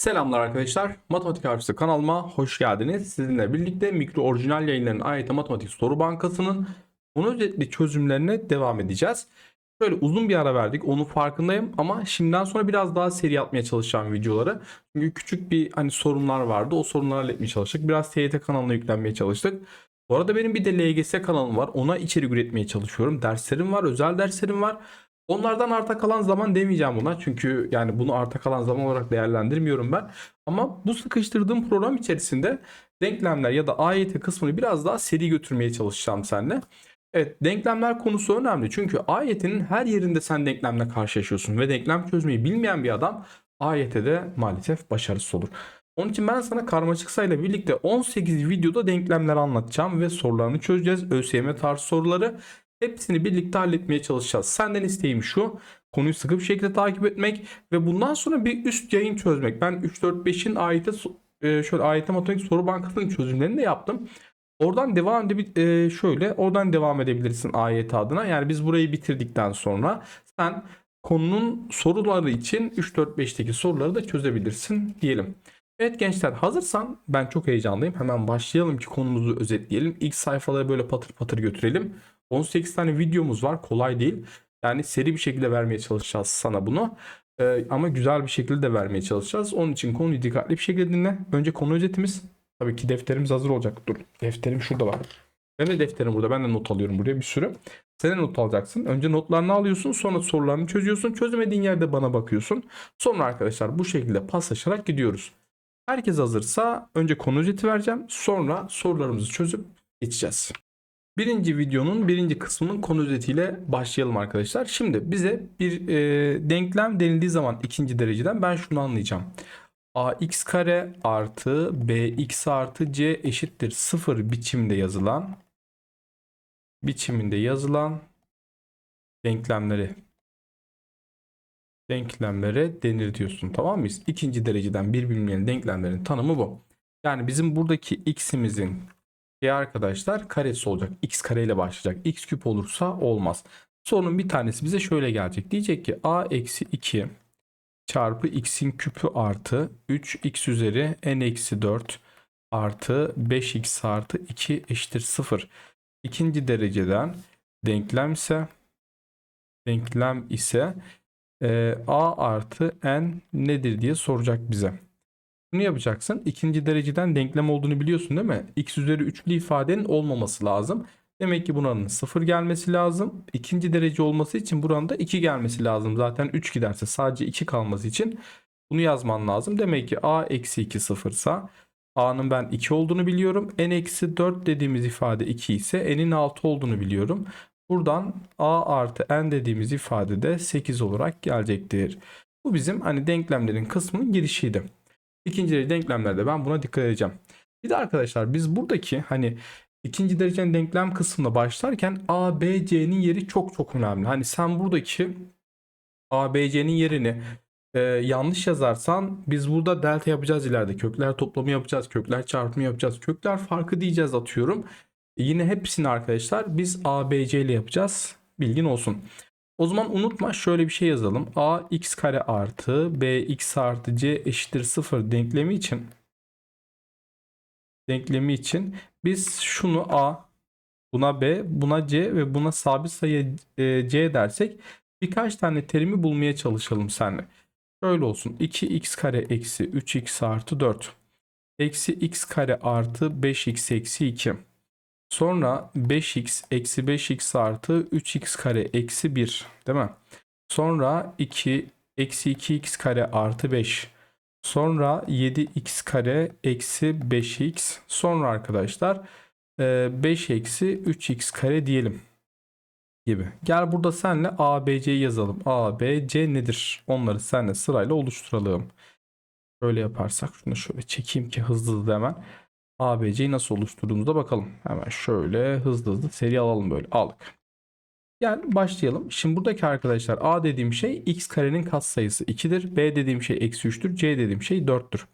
Selamlar arkadaşlar. Matematik Harfisi kanalıma hoş geldiniz. Sizinle birlikte mikro orijinal yayınların AYT Matematik Soru Bankası'nın konu özetli çözümlerine devam edeceğiz. Şöyle uzun bir ara verdik onun farkındayım ama şimdiden sonra biraz daha seri yapmaya çalışacağım videoları. Çünkü küçük bir hani sorunlar vardı o sorunları halletmeye çalıştık. Biraz TYT kanalına yüklenmeye çalıştık. Bu arada benim bir de LGS kanalım var. Ona içerik üretmeye çalışıyorum. Derslerim var, özel derslerim var. Onlardan arta kalan zaman demeyeceğim buna. Çünkü yani bunu arta kalan zaman olarak değerlendirmiyorum ben. Ama bu sıkıştırdığım program içerisinde denklemler ya da AYT kısmını biraz daha seri götürmeye çalışacağım seninle. Evet denklemler konusu önemli. Çünkü AYT'nin her yerinde sen denklemle karşılaşıyorsun. Ve denklem çözmeyi bilmeyen bir adam AYT'de maalesef başarısız olur. Onun için ben sana karmaşık sayıyla birlikte 18 videoda denklemler anlatacağım ve sorularını çözeceğiz. ÖSYM tarzı soruları. Hepsini birlikte halletmeye çalışacağız. Senden isteğim şu. Konuyu sıkı bir şekilde takip etmek ve bundan sonra bir üst yayın çözmek. Ben 3 4 5'in AYT so- e, şöyle AYT matematik soru bankasının çözümlerini de yaptım. Oradan devam edebil e, şöyle oradan devam edebilirsin AYT adına. Yani biz burayı bitirdikten sonra sen konunun soruları için 3 4 5'teki soruları da çözebilirsin diyelim. Evet gençler hazırsan ben çok heyecanlıyım. Hemen başlayalım ki konumuzu özetleyelim. İlk sayfaları böyle patır patır götürelim. 18 tane videomuz var. Kolay değil. Yani seri bir şekilde vermeye çalışacağız sana bunu. Ee, ama güzel bir şekilde de vermeye çalışacağız. Onun için konuyu dikkatli bir şekilde dinle. Önce konu özetimiz. Tabii ki defterimiz hazır olacak. Dur. Defterim şurada var. Benim de defterim burada. Ben de not alıyorum buraya bir sürü. Sen de not alacaksın. Önce notlarını alıyorsun. Sonra sorularını çözüyorsun. Çözemediğin yerde bana bakıyorsun. Sonra arkadaşlar bu şekilde paslaşarak gidiyoruz. Herkes hazırsa önce konu özeti vereceğim. Sonra sorularımızı çözüp geçeceğiz. Birinci videonun birinci kısmının konu özetiyle başlayalım arkadaşlar. Şimdi bize bir e, denklem denildiği zaman ikinci dereceden ben şunu anlayacağım. ax kare artı bx artı c eşittir 0 biçimde yazılan biçiminde yazılan denklemleri denklemlere denir diyorsun tamam mıyız? İkinci dereceden bir bilinmeyen denklemlerin tanımı bu. Yani bizim buradaki x'imizin ya arkadaşlar karesi olacak. x kare ile başlayacak. x küp olursa olmaz. Sorunun bir tanesi bize şöyle gelecek. Diyecek ki a eksi 2 çarpı x'in küpü artı 3x üzeri n eksi 4 artı 5x artı 2 eşittir 0. İkinci dereceden denklemse denklem ise e, a artı n nedir diye soracak bize. Bunu yapacaksın. İkinci dereceden denklem olduğunu biliyorsun değil mi? x üzeri üçlü ifadenin olmaması lazım. Demek ki buranın 0 gelmesi lazım. İkinci derece olması için buranın da 2 gelmesi lazım. Zaten 3 giderse sadece 2 kalması için bunu yazman lazım. Demek ki a eksi 2 sıfırsa a'nın ben 2 olduğunu biliyorum. n eksi 4 dediğimiz ifade 2 ise n'in 6 olduğunu biliyorum. Buradan a artı n dediğimiz ifade de 8 olarak gelecektir. Bu bizim hani denklemlerin kısmının girişiydi. İkinci derece denklemlerde ben buna dikkat edeceğim. Bir de arkadaşlar biz buradaki hani ikinci derecenin denklem kısmına başlarken A, B, C'nin yeri çok çok önemli. Hani sen buradaki A, B, C'nin yerini e, yanlış yazarsan biz burada delta yapacağız ileride. Kökler toplamı yapacağız. Kökler çarpımı yapacağız. Kökler farkı diyeceğiz atıyorum. E, yine hepsini arkadaşlar biz A, B, C ile yapacağız. Bilgin olsun. O zaman unutma şöyle bir şey yazalım. a x kare artı b x artı c eşittir 0 denklemi için denklemi için biz şunu a buna b buna c ve buna sabit sayı e, c dersek birkaç tane terimi bulmaya çalışalım seninle. Şöyle olsun 2x kare eksi 3x artı 4 eksi x kare artı 5x eksi 2 Sonra 5x eksi 5x artı 3x kare eksi 1 değil mi? Sonra 2 eksi 2x kare artı 5. Sonra 7x kare eksi 5x. Sonra arkadaşlar 5 eksi 3x kare diyelim gibi. Gel burada senle A, B, C'yi yazalım. A, B, C nedir? Onları senle sırayla oluşturalım. Şöyle yaparsak şunu şöyle çekeyim ki hızlı hızlı hemen. ABC'yi nasıl oluşturduğumuza bakalım. Hemen şöyle hızlı hızlı seri alalım böyle. Aldık. Yani başlayalım. Şimdi buradaki arkadaşlar A dediğim şey x karenin katsayısı 2'dir. B dediğim şey eksi 3'tür. C dediğim şey 4'tür.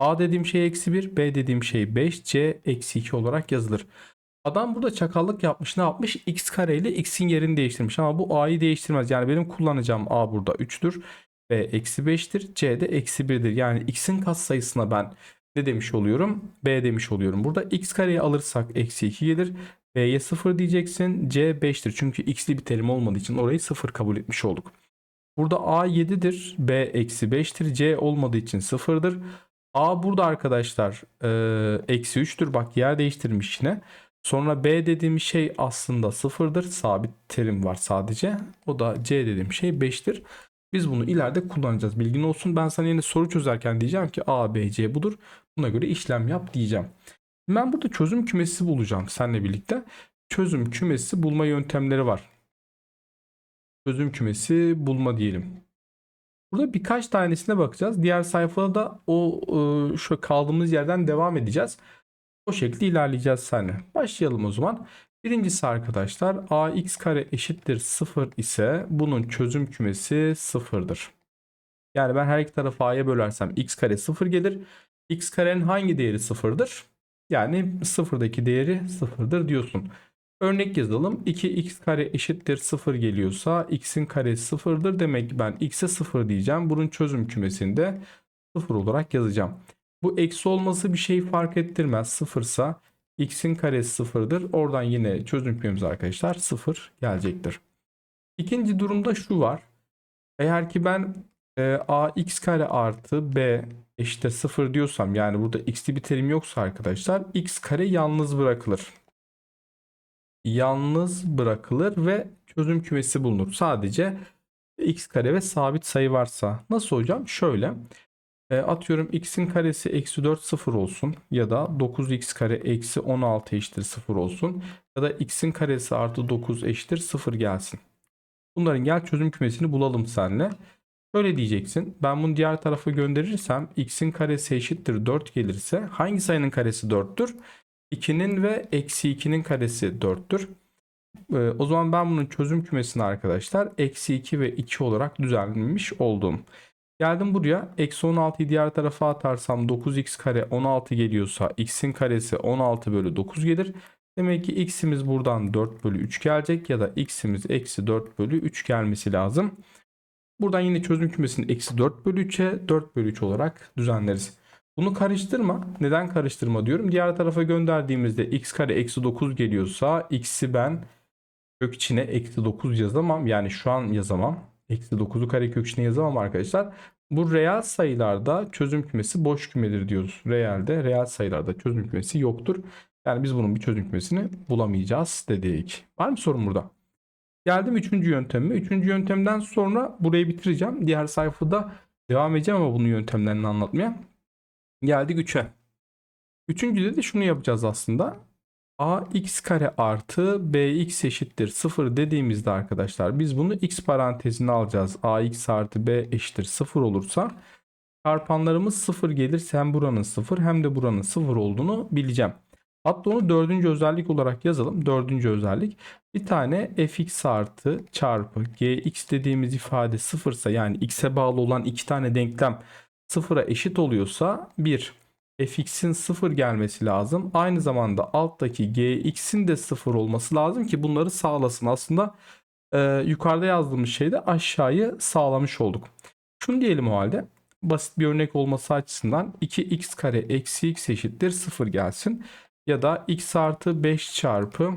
A dediğim şey eksi 1. B dediğim şey 5. C eksi 2 olarak yazılır. Adam burada çakallık yapmış. Ne yapmış? X kare ile x'in yerini değiştirmiş. Ama bu a'yı değiştirmez. Yani benim kullanacağım a burada 3'tür. B eksi 5'tir. C de eksi 1'dir. Yani x'in katsayısına ben ne demiş oluyorum? B demiş oluyorum. Burada x kareyi alırsak eksi 2 gelir. B'ye 0 diyeceksin. C 5'tir. Çünkü x'li bir terim olmadığı için orayı 0 kabul etmiş olduk. Burada A 7'dir. B eksi 5'tir. C olmadığı için 0'dır. A burada arkadaşlar e, eksi 3'tür. Bak yer değiştirmiş yine. Sonra B dediğim şey aslında 0'dır. Sabit terim var sadece. O da C dediğim şey 5'tir. Biz bunu ileride kullanacağız. Bilgin olsun. Ben sana yine soru çözerken diyeceğim ki A, B, C budur. Buna göre işlem yap diyeceğim. Ben burada çözüm kümesi bulacağım seninle birlikte. Çözüm kümesi bulma yöntemleri var. Çözüm kümesi bulma diyelim. Burada birkaç tanesine bakacağız. Diğer sayfada da o e, şu kaldığımız yerden devam edeceğiz. O şekilde ilerleyeceğiz seninle. Başlayalım o zaman. Birincisi arkadaşlar ax kare eşittir 0 ise bunun çözüm kümesi 0'dır. Yani ben her iki tarafı a'ya bölersem x kare 0 gelir. x karenin hangi değeri 0'dır? Yani 0'daki değeri 0'dır diyorsun. Örnek yazalım. 2x kare eşittir 0 geliyorsa x'in karesi 0'dır. Demek ki ben x'e 0 diyeceğim. Bunun çözüm kümesinde 0 olarak yazacağım. Bu eksi olması bir şey fark ettirmez. 0 ise x'in karesi sıfırdır. Oradan yine çözüm kümemiz arkadaşlar sıfır gelecektir. İkinci durumda şu var. Eğer ki ben e, ax kare artı b eşittir sıfır diyorsam yani burada x'li bir terim yoksa arkadaşlar x kare yalnız bırakılır. Yalnız bırakılır ve çözüm kümesi bulunur. Sadece x kare ve sabit sayı varsa. Nasıl hocam? Şöyle. E, atıyorum x'in karesi eksi 4 sıfır olsun ya da 9x kare eksi 16 eşittir sıfır olsun ya da x'in karesi artı 9 eşittir sıfır gelsin. Bunların gel çözüm kümesini bulalım seninle. Şöyle diyeceksin. Ben bunu diğer tarafa gönderirsem x'in karesi eşittir 4 gelirse hangi sayının karesi 4'tür? 2'nin ve eksi 2'nin karesi 4'tür. E, o zaman ben bunun çözüm kümesini arkadaşlar eksi 2 ve 2 olarak düzenlemiş oldum. Geldim buraya. Eksi 16'yı diğer tarafa atarsam 9x kare 16 geliyorsa x'in karesi 16 bölü 9 gelir. Demek ki x'imiz buradan 4 bölü 3 gelecek ya da x'imiz eksi 4 bölü 3 gelmesi lazım. Buradan yine çözüm kümesini eksi 4 bölü 3'e 4 bölü 3 olarak düzenleriz. Bunu karıştırma. Neden karıştırma diyorum? Diğer tarafa gönderdiğimizde x kare eksi 9 geliyorsa x'i ben kök içine eksi 9 yazamam. Yani şu an yazamam. Eksi 9'u karekök içine yazamam arkadaşlar. Bu reel sayılarda çözüm kümesi boş kümedir diyoruz. Realde reel sayılarda çözüm kümesi yoktur. Yani biz bunun bir çözüm kümesini bulamayacağız dedik. Var mı sorun burada? Geldim üçüncü yönteme. Üçüncü yöntemden sonra burayı bitireceğim. Diğer sayfada devam edeceğim ama bunun yöntemlerini anlatmaya. Geldik 3'e. Üçüncüde de şunu yapacağız aslında ax kare artı bx eşittir 0 dediğimizde arkadaşlar biz bunu x parantezine alacağız. ax artı b eşittir 0 olursa çarpanlarımız 0 gelirse hem buranın 0 hem de buranın 0 olduğunu bileceğim. Hatta onu dördüncü özellik olarak yazalım. Dördüncü özellik bir tane fx artı çarpı gx dediğimiz ifade 0 ise yani x'e bağlı olan iki tane denklem 0'a eşit oluyorsa 1 fx'in 0 gelmesi lazım. Aynı zamanda alttaki gx'in de 0 olması lazım ki bunları sağlasın. Aslında e, yukarıda yazdığımız şeyde aşağıyı sağlamış olduk. Şunu diyelim o halde. Basit bir örnek olması açısından 2x kare eksi x eşittir 0 gelsin. Ya da x artı 5 çarpı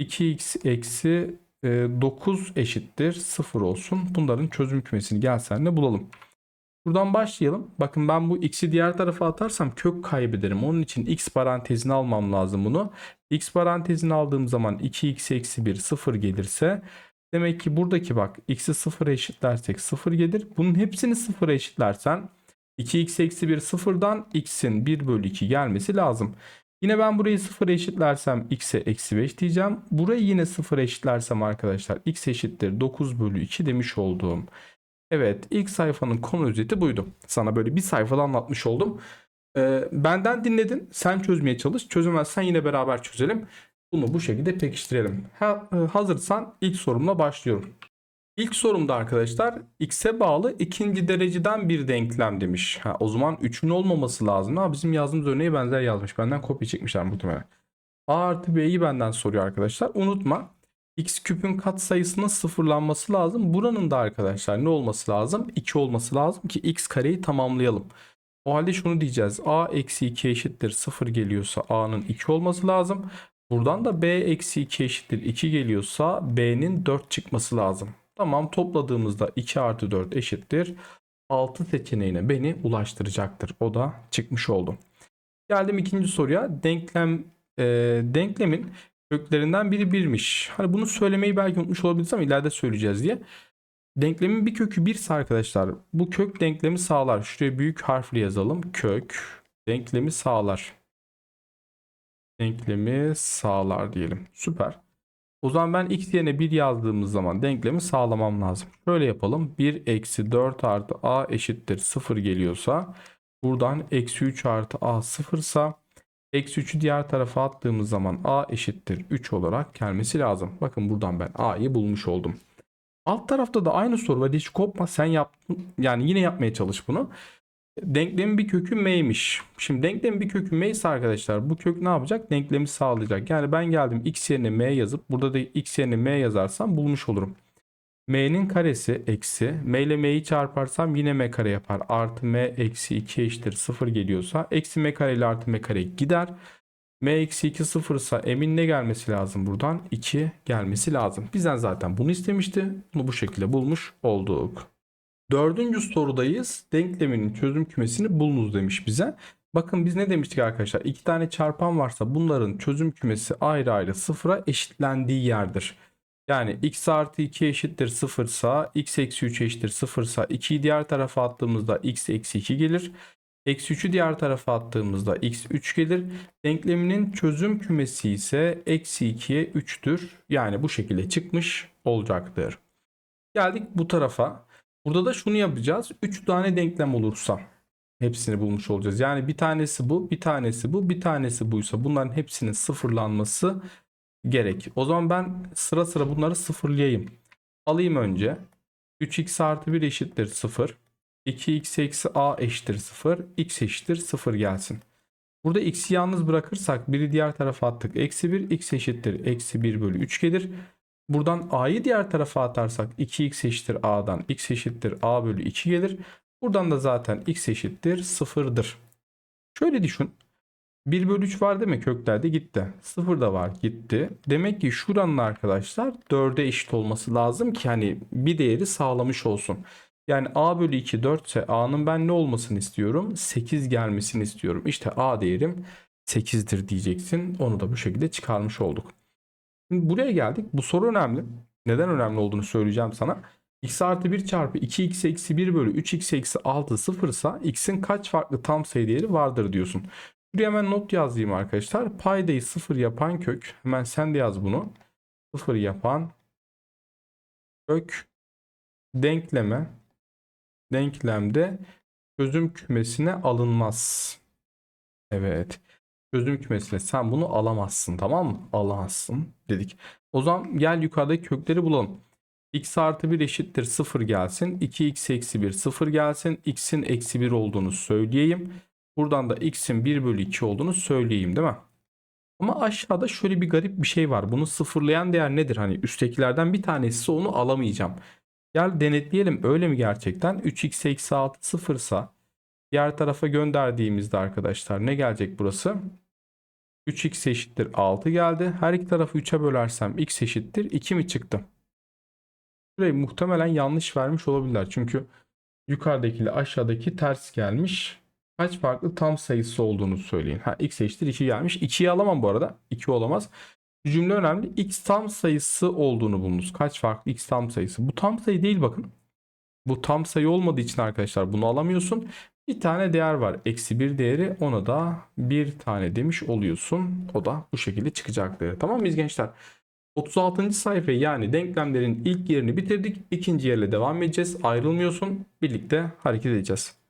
2x eksi 9 eşittir 0 olsun. Bunların çözüm kümesini gelsenle bulalım. Buradan başlayalım. Bakın ben bu x'i diğer tarafa atarsam kök kaybederim. Onun için x parantezini almam lazım bunu. x parantezini aldığım zaman 2x eksi 1 0 gelirse demek ki buradaki bak x'i 0'a eşitlersek 0 gelir. Bunun hepsini 0'a eşitlersen 2x eksi 1 sıfırdan x'in 1 bölü 2 gelmesi lazım. Yine ben burayı 0'a eşitlersem x'e eksi 5 diyeceğim. Burayı yine 0'a eşitlersem arkadaşlar x eşittir 9 bölü 2 demiş olduğum. Evet ilk sayfanın konu özeti buydu. Sana böyle bir sayfada anlatmış oldum. Ee, benden dinledin. Sen çözmeye çalış. Çözemezsen yine beraber çözelim. Bunu bu şekilde pekiştirelim. Ha, e, hazırsan ilk sorumla başlıyorum. İlk sorumda arkadaşlar x'e bağlı ikinci dereceden bir denklem demiş. Ha, o zaman 3'ün olmaması lazım. Ha, bizim yazdığımız örneği benzer yazmış. Benden kopya çekmişler muhtemelen. A artı B'yi benden soruyor arkadaşlar. Unutma x küpün katsayısının sıfırlanması lazım. Buranın da arkadaşlar ne olması lazım? 2 olması lazım ki x kareyi tamamlayalım. O halde şunu diyeceğiz. a eksi 2 eşittir 0 geliyorsa a'nın 2 olması lazım. Buradan da b eksi 2 eşittir 2 geliyorsa b'nin 4 çıkması lazım. Tamam topladığımızda 2 artı 4 eşittir. 6 seçeneğine beni ulaştıracaktır. O da çıkmış oldu. Geldim ikinci soruya. Denklem e, denklemin köklerinden biri birmiş. Hani bunu söylemeyi belki unutmuş olabiliriz ama ileride söyleyeceğiz diye. Denklemin bir kökü birse arkadaşlar bu kök denklemi sağlar. Şuraya büyük harfle yazalım. Kök denklemi sağlar. Denklemi sağlar diyelim. Süper. O zaman ben x yerine 1 yazdığımız zaman denklemi sağlamam lazım. Şöyle yapalım. 1 eksi 4 artı a eşittir 0 geliyorsa buradan eksi 3 artı a sıfırsa eksi 3'ü diğer tarafa attığımız zaman a eşittir 3 olarak gelmesi lazım. Bakın buradan ben a'yı bulmuş oldum. Alt tarafta da aynı soru var. Hiç kopma sen yaptın. Yani yine yapmaya çalış bunu. Denklemin bir kökü m'ymiş. Şimdi denklemin bir kökü m ise arkadaşlar bu kök ne yapacak? Denklemi sağlayacak. Yani ben geldim x yerine m yazıp burada da x yerine m yazarsam bulmuş olurum. M'nin karesi eksi m ile m'yi çarparsam yine m kare yapar. Artı m eksi 2 eşittir 0 geliyorsa eksi m kare ile artı m kare gider. m eksi 2 0 ise m'in ne gelmesi lazım buradan? 2 gelmesi lazım. Bizden zaten bunu istemişti. Bunu bu şekilde bulmuş olduk. Dördüncü sorudayız. Denkleminin çözüm kümesini bulunuz demiş bize. Bakın biz ne demiştik arkadaşlar? İki tane çarpan varsa bunların çözüm kümesi ayrı ayrı sıfıra eşitlendiği yerdir. Yani x artı 2 eşittir 0 ise x eksi 3 eşittir 0 ise 2'yi diğer tarafa attığımızda x eksi 2 gelir. Eksi 3'ü diğer tarafa attığımızda x 3 gelir. Denkleminin çözüm kümesi ise eksi 2'ye 3'tür. Yani bu şekilde çıkmış olacaktır. Geldik bu tarafa. Burada da şunu yapacağız. 3 tane denklem olursa hepsini bulmuş olacağız. Yani bir tanesi bu, bir tanesi bu, bir tanesi buysa bunların hepsinin sıfırlanması gerek. O zaman ben sıra sıra bunları sıfırlayayım. Alayım önce. 3x artı 1 eşittir 0. 2x eksi a eşittir 0. x eşittir 0 gelsin. Burada x'i yalnız bırakırsak biri diğer tarafa attık. Eksi 1 x eşittir. Eksi 1 bölü 3 gelir. Buradan a'yı diğer tarafa atarsak 2x eşittir a'dan x eşittir a bölü 2 gelir. Buradan da zaten x eşittir 0'dır. Şöyle düşün. 1 bölü 3 var değil mi köklerde gitti. 0 da var gitti. Demek ki şuranın arkadaşlar 4'e eşit olması lazım ki hani bir değeri sağlamış olsun. Yani a bölü 2 4 ise a'nın ben ne olmasını istiyorum? 8 gelmesini istiyorum. İşte a değerim 8'dir diyeceksin. Onu da bu şekilde çıkarmış olduk. Şimdi buraya geldik. Bu soru önemli. Neden önemli olduğunu söyleyeceğim sana. x artı 1 çarpı 2x eksi 1 bölü 3x eksi 6 sıfırsa x'in kaç farklı tam sayı değeri vardır diyorsun. Buraya hemen not yazayım arkadaşlar. Paydayı sıfır yapan kök. Hemen sen de yaz bunu. Sıfır yapan kök denkleme denklemde çözüm kümesine alınmaz. Evet. Çözüm kümesine sen bunu alamazsın tamam mı? Alamazsın dedik. O zaman gel yukarıdaki kökleri bulalım. x artı 1 eşittir 0 gelsin. 2x eksi 1 0 gelsin. x'in eksi 1 olduğunu söyleyeyim. Buradan da x'in 1 bölü 2 olduğunu söyleyeyim değil mi? Ama aşağıda şöyle bir garip bir şey var. Bunu sıfırlayan değer nedir? Hani üsttekilerden bir tanesi onu alamayacağım. Gel denetleyelim öyle mi gerçekten? 3x eksi 6 sıfırsa diğer tarafa gönderdiğimizde arkadaşlar ne gelecek burası? 3x eşittir 6 geldi. Her iki tarafı 3'e bölersem x eşittir 2 mi çıktı? Burayı muhtemelen yanlış vermiş olabilirler. Çünkü yukarıdaki ile aşağıdaki ters gelmiş. Kaç farklı tam sayısı olduğunu söyleyin. Ha x eşittir 2 gelmiş. 2'yi alamam bu arada. 2 olamaz. Cümle önemli. X tam sayısı olduğunu bulunuz. Kaç farklı x tam sayısı? Bu tam sayı değil bakın. Bu tam sayı olmadığı için arkadaşlar bunu alamıyorsun. Bir tane değer var. Eksi bir değeri ona da bir tane demiş oluyorsun. O da bu şekilde çıkacaktır. Tamam mıyız gençler? 36. sayfa yani denklemlerin ilk yerini bitirdik. İkinci yerle devam edeceğiz. Ayrılmıyorsun. Birlikte hareket edeceğiz.